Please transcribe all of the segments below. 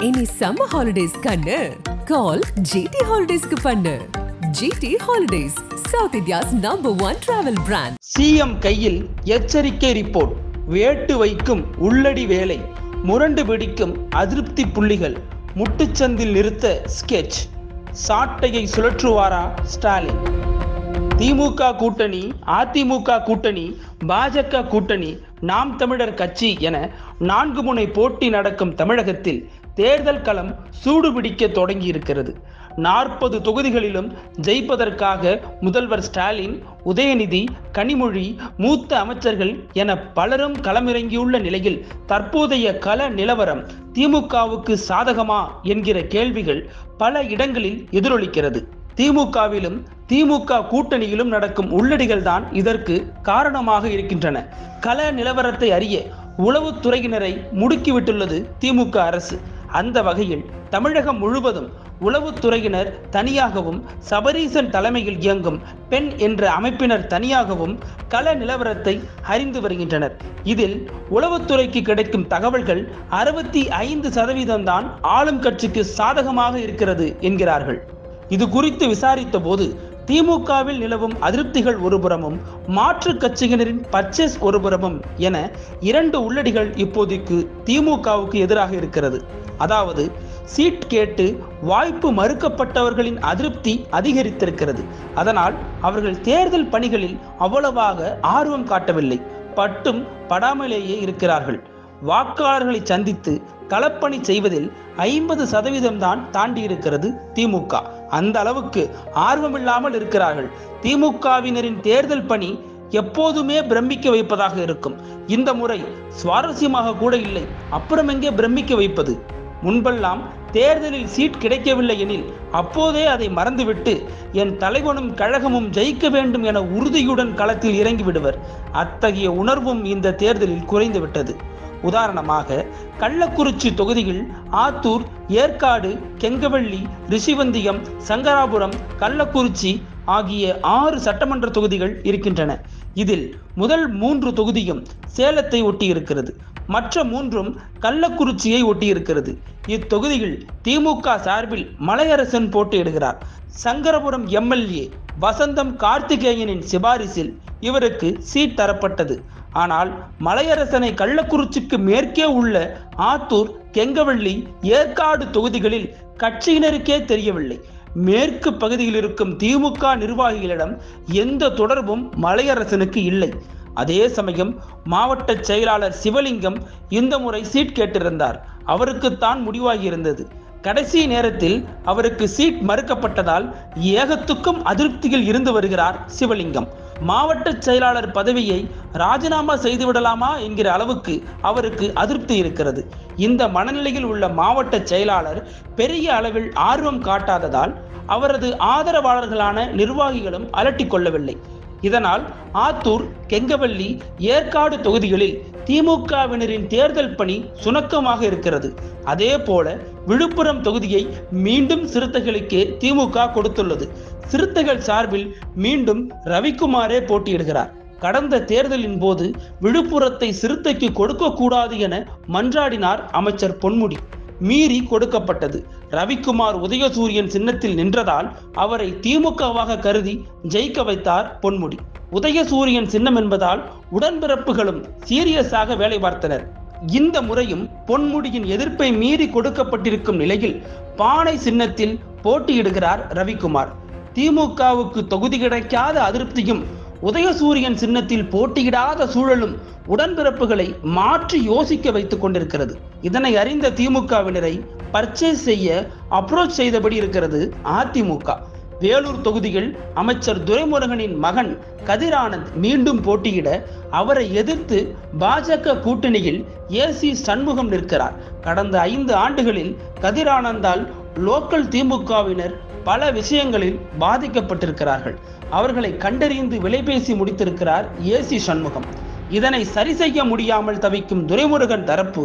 இனி summer holidays கண்ணு. Call GT ஹாலிடேஸ்க்கு பண்ணு. G D holidays south India's number one travel brand C M கையில் எச்சரிக்கை ரிப்போர்ட் வேட்டு வைக்கும் உள்ளடி வேலை. முரண்டு பிடிக்கும் அதிருப்தி புள்ளிகள். முட்டுச்சந்தில் நிறுத்த ஸ்கெட்ச் சாட்டையை சுழற்றுவாரா ஸ்டாலின்? திமுக கூட்டணி அதிமுக கூட்டணி பாஜக கூட்டணி நாம் தமிழர் கட்சி என நான்கு முனை போட்டி நடக்கும் தமிழகத்தில் தேர்தல் களம் சூடுபிடிக்க தொடங்கி இருக்கிறது நாற்பது தொகுதிகளிலும் ஜெயிப்பதற்காக முதல்வர் ஸ்டாலின் உதயநிதி கனிமொழி மூத்த அமைச்சர்கள் என பலரும் களமிறங்கியுள்ள நிலையில் தற்போதைய கள நிலவரம் திமுகவுக்கு சாதகமா என்கிற கேள்விகள் பல இடங்களில் எதிரொலிக்கிறது. திமுகவிலும் திமுக கூட்டணியிலும் நடக்கும் உள்ளடிகள் தான் இதற்கு காரணமாக இருக்கின்றன. கள நிலவரத்தை அறிய உளவுத்துறையினரை முடுக்கிவிட்டுள்ளது திமுக அரசு. அந்த வகையில் தமிழகம் முழுவதும் உளவுத்துறையினர் தனியாகவும் சபரீசன் தலைமையில் இயங்கும் பெண் என்ற அமைப்பினர் தனியாகவும் கள நிலவரத்தை அறிந்து வருகின்றனர். இதில் உளவுத்துறைக்கு கிடைக்கும் தகவல்கள் அறுபத்தி ஐந்து சதவீதம் தான் ஆளும் கட்சிக்கு சாதகமாக இருக்கிறது என்கிறார்கள். இது குறித்து விசாரித்த போது திமுகவில் நிலவும் அதிருப்திகள் ஒருபுறமும் மாற்று கட்சியினரின் பர்ச்சேஸ் ஒருபுறமும் என இரண்டு உள்ளடிகள் இப்போதைக்கு திமுகவுக்கு எதிராக இருக்கிறது. அதாவது சீட் கேட்டு வாய்ப்பு மறுக்கப்பட்டவர்களின் அதிருப்தி அதிகரித்திருக்கிறது. அதனால் அவர்கள் தேர்தல் பணிகளில் அவ்வளவாக ஆர்வம் காட்டவில்லை. பட்டும் படாமலேயே இருக்கிறார்கள். வாக்காளர்களை சந்தித்து களப்பணி செய்வதில் ஐம்பது சதவீதம் தான் தாண்டி இருக்கிறது திமுக. அந்த அளவுக்கு ஆர்வமில்லாமல் இருக்கிறார்கள். திமுகவினரின் தேர்தல் பணி எப்போதுமே பிரமிக்க வைப்பதாக இருக்கும். இந்த முறை சுவாரஸ்யமாக கூட இல்லை. அப்புறம் எங்கே பிரமிக்க வைப்பது? முன்பெல்லாம் தேர்தலில் சீட் கிடைக்கவில்லை எனில் அப்போதே அதை மறந்துவிட்டு என் தலைவனும் கழகமும் ஜெயிக்க வேண்டும் என உறுதியுடன் களத்தில் இறங்கி விடுவர். அத்தகைய உணர்வும் இந்த தேர்தலில் குறைந்துவிட்டது உதாரணமாக கள்ளக்குறிச்சி தொகுதியில் ஆத்தூர் ஏற்காடு கெங்கவள்ளி ரிஷிவந்தியம் சங்கராபுரம் கள்ளக்குறிச்சி ஆகிய ஆறு சட்டமன்ற தொகுதிகள் இருக்கின்றன. இதில் முதல் மூன்று தொகுதியும் சேலத்தை ஒட்டியிருக்கிறது மற்ற மூன்றும் கள்ளக்குறிச்சியை ஒட்டியிருக்கிறது. இத்தொகுதியில் திமுக சார்பில் மலையரசன் போட்டியிடுகிறார். சங்கரபுரம் எம்எல்ஏ வசந்தம் கார்த்திகேயனின் சிபாரிசில் இவருக்கு சீட் தரப்பட்டது. ஆனால் மலையரசனை கள்ளக்குறிச்சிக்கு மேற்கே உள்ள ஆத்தூர் கெங்கவள்ளி ஏற்காடு தொகுதிகளில் கட்சியினருக்கே தெரியவில்லை. மேற்கு பகுதியில் இருக்கும் திமுக நிர்வாகிகளிடம் எந்த தொடர்பும் மலையரசனுக்கு இல்லை. அதே சமயம் மாவட்ட செயலாளர் சிவலிங்கம் இந்த முறை சீட் கேட்டிருந்தார். அவருக்குத்தான் முடிவாகியிருந்தது. கடைசி நேரத்தில் அவருக்கு சீட் மறுக்கப்பட்டதால் ஏகத்துக்கும் அதிருப்தியில் இருந்து வருகிறார் சிவலிங்கம். மாவட்ட செயலாளர் பதவியை ராஜினாமா செய்துவிடலாமா என்கிற அளவுக்கு அவருக்கு அதிருப்தி இருக்கிறது. இந்த மனநிலையில் உள்ள மாவட்ட செயலாளர் பெரிய அளவில் ஆர்வம் காட்டாததால் அவரது ஆதரவாளர்களான நிர்வாகிகளும் அலட்டிக் கொள்ளவில்லை. இதனால் ஆத்தூர் கெங்கவள்ளி ஏற்காடு தொகுதிகளில் திமுகவினரின் தேர்தல் பணி சுணக்கமாக இருக்கிறது. அதே போல விழுப்புரம் தொகுதியை மீண்டும் சிறுத்தைகளுக்கே திமுக கொடுத்துள்ளது. சிறுத்தைகள் சார்பில் மீண்டும் ரவிக்குமாரே போட்டியிடுகிறார். கடந்த தேர்தலின் போது விழுப்புரத்தை சிறுத்தைக்கு கொடுக்கக்கூடாது என மன்றாடினார் அமைச்சர் பொன்முடி. மீறி கொடுக்கப்பட்டது. ரவிக்குமார் உதயசூரியன் சின்னத்தில் நின்றதால் அவரை திமுகவாக கருதி ஜெயிக்க வைத்தார் பொன்முடி. உதயசூரியன் சின்னம் என்பதால் உடன்பிறப்புகளும் சீரியஸாக வேலை பார்த்தனர். இந்த முறையும் பொன்முடியின் எதிர்ப்பை மீறி கொடுக்கப்பட்டிருக்கும் நிலையில் பானை சின்னத்தில் போட்டியிடுகிறார் ரவிக்குமார். திமுகவுக்கு தொகுதி கிடைக்காத அதிருப்தியும் உதயசூரியன் சின்னத்தில் போட்டியிடாத சூழலும் உடன்பிறப்புகளை மாற்றி யோசிக்க வைத்துக் கொண்டிருக்கிறது. இதனை அறிந்த திமுகவினரை பர்ச்சேஸ் செய்ய அப்ரோச் செய்தபடி இருக்கிறது அதிமுக. வேலூர் தொகுதியில் அமைச்சர் துரைமுருகனின் மகன் கதிரானந்த் மீண்டும் போட்டியிட அவரை எதிர்த்து பாஜக கூட்டணியில் ஏசி சண்முகம் நிற்கிறார். கடந்த ஐந்து ஆண்டுகளில் கதிரானந்தால் லோக்கல் திமுகவினர் பல விஷயங்களில் பாதிக்கப்பட்டிருக்கிறார்கள். அவர்களை கண்டறிந்து விலைபேசி முடித்திருக்கிறார் ஏசி சண்முகம். இதனை சரி செய்ய முடியாமல் தவிக்கும் துரைமுருகன் தரப்பு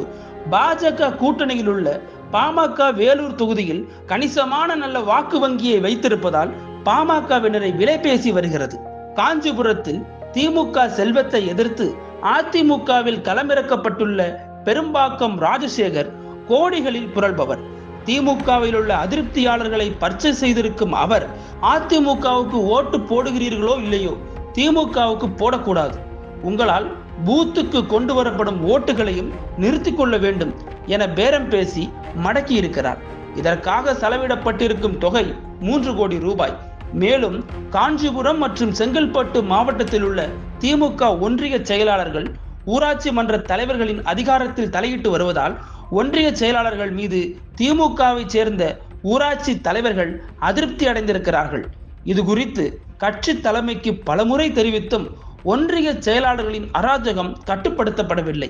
பாஜக கூட்டணியில் உள்ள பாமக வேலூர் தொகுதியில் கணிசமான நல்ல வாக்கு வங்கியை வைத்திருப்பதால் பாமகவினரை விலை பேசி வருகிறது. காஞ்சிபுரத்தில் திமுக செல்வத்தை எதிர்த்து அதிமுகவில் களமிறக்கப்பட்டுள்ள பெரும்பாக்கம் ராஜசேகர் கோடிகளில் புரள்பவர். திமுகவில் உள்ள அதிருப்தியாளர்களை பர்ச்சேஸ் செய்திருக்கும் அவர் அதிமுகவுக்கு ஓட்டு போடுகிறீர்களோ இல்லையோ திமுகவுக்கு போடக்கூடாது. உங்களால் பூத்துக்கு கொண்டு வரப்படும் ஓட்டுகளையும் நிறுத்தி கொள்ள வேண்டும் என பேரம் பேசி மடக்கி இருக்கிறார். இதற்காக செலவிடப்பட்டிருக்கும் தொகை மூன்று கோடி ரூபாய். மேலும் காஞ்சிபுரம் மற்றும் செங்கல்பட்டு மாவட்டத்தில் உள்ள திமுக ஒன்றிய செயலாளர்கள் ஊராட்சி மன்ற தலைவர்களின் அதிகாரத்தில் தலையிட்டு வருவதால் ஒன்றிய செயலாளர்கள் மீது திமுகவை சேர்ந்த ஊராட்சி தலைவர்கள் அதிருப்தி அடைந்திருக்கிறார்கள். இது குறித்து கட்சி தலைமைக்கு பலமுறை தெரிவித்தும் ஒன்றிய செயலாளர்களின் அராஜகம் கட்டுப்படுத்தப்படவில்லை.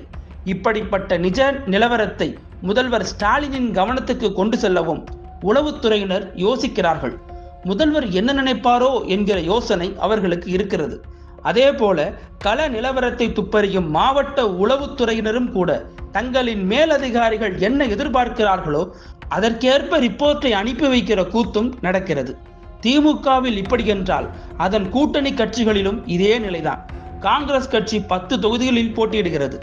இப்படிப்பட்ட நிஜ நிலவரத்தை முதல்வர் ஸ்டாலினின் கவனத்துக்கு கொண்டு செல்லவும் உளவுத்துறையினர் யோசிக்கிறார்கள். முதல்வர் என்ன நினைப்பாரோ என்கிற யோசனை அவர்களுக்கு இருக்கிறது. அதே போல கள நிலவரத்தை துப்பறியும் மாவட்ட உளவுத்துறையினரும் கூட தங்களின் மேலதிகாரிகள் என்ன எதிர்பார்க்கிறார்களோ அதற்கேற்ப ரிப்போர்ட்டை அனுப்பி வைக்கிற கூத்தும் நடக்கிறது. திமுகவில் இப்படி என்றால் அதன் கூட்டணி கட்சிகளிலும் இதே நிலைதான். காங்கிரஸ் கட்சி பத்து தொகுதிகளில் போட்டியிடுகிறது.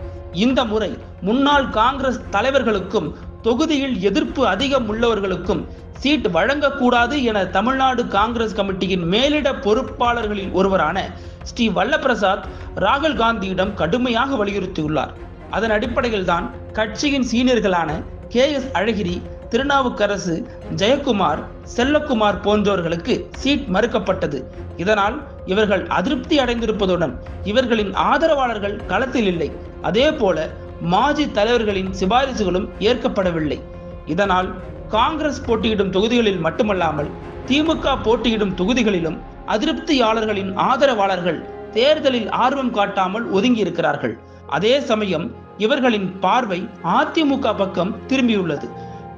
இந்த முறை முன்னாள் காங்கிரஸ் தலைவர்களுக்கும் தொகுதியில் எதிர்ப்பு அதிகம் உள்ளவர்களுக்கும் சீட் வழங்கக்கூடாது என தமிழ்நாடு காங்கிரஸ் கமிட்டியின் மேலிட பொறுப்பாளர்களில் ஒருவரான ஸ்ரீ வல்லபிரசாத் ராகுல் காந்தியிடம் கடுமையாக வலியுறுத்தியுள்ளார். அதன் அடிப்படையில் தான் கட்சியின் சீனியர்களான கே எஸ் அழகிரி திருநாவுக்கரசு ஜெயக்குமார் செல்லக்குமார் போன்றவர்களுக்கு சீட் மறுக்கப்பட்டது. இதனால் இவர்கள் அதிருப்தி அடைந்திருப்பதுடன் இவர்களின் ஆதரவாளர்கள் களத்தில் இல்லை. அதே போல மாஜி தலைவர்களின் சிபாரிசுகளும் ஏற்கப்படவில்லை. இதனால் காங்கிரஸ் போட்டியிடும் தொகுதிகளில் மட்டுமல்லாமல் திமுக போட்டியிடும் தொகுதிகளிலும் அதிருப்தியாளர்களின் ஆதரவாளர்கள் தேர்தலில் ஆர்வம் காட்டாமல் ஒதுங்கி இருக்கிறார்கள் அதே சமயம் இவர்களின் பார்வை அதிமுக பக்கம் திரும்பியுள்ளது.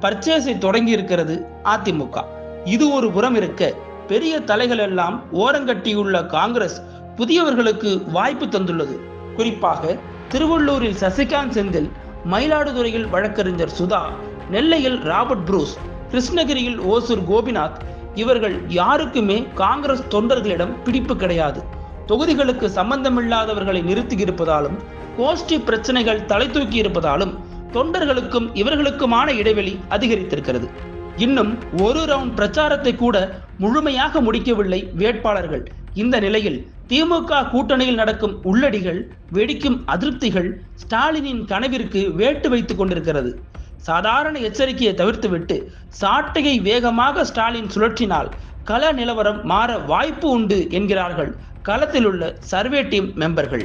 பர்ச்சேஸை தொடங்கி இருக்கிறது அதிமுக. இது ஒரு புறம் இருக்க பெரிய தலைகள் எல்லாம் ஓரங்கட்டியுள்ள காங்கிரஸ் புதியவர்களுக்கு வாய்ப்பு தந்துள்ளது. குறிப்பாக திருவள்ளூரில் சசிகாந்த் செந்தில் மயிலாடுதுறையில் வழக்கறிஞர் சுதா நெல்லையில் ராபர்ட் ப்ரூஸ் கிருஷ்ணகிரியில் ஓசூர் கோபிநாத் இவர்கள் யாருக்குமே காங்கிரஸ் தொண்டர்களிடம் பிடிப்பு கிடையாது. தொகுதிகளுக்கு சம்பந்தமில்லாதவர்களை நிறுத்தியிருப்பதாலும் இருப்பதாலும் கோஷ்டி பிரச்சனைகள் தலை தூக்கி இருப்பதாலும் தொண்டர்களுக்கும் இவர்களுக்குமான இடைவெளி அதிகரித்திருக்கிறது. இன்னும் ஒரு ரவுண்ட் பிரச்சாரத்தை கூட முழுமையாக முடிக்கவில்லை வேட்பாளர்கள். இந்த நிலையில் திமுக கூட்டணியில் நடக்கும் உள்ளடிகள் வெடிக்கும் அதிருப்திகள் ஸ்டாலினின் கனவிற்கு வேட்டு வைத்துக் கொண்டிருக்கிறது. சாதாரண எச்சரிக்கையை தவிர்த்துவிட்டு சாட்டையை வேகமாக ஸ்டாலின் சுழற்றினால் கள நிலவரம் மாற வாய்ப்பு உண்டு என்கிறார்கள் களத்தில் உள்ள சர்வே டீம் மெம்பர்கள்.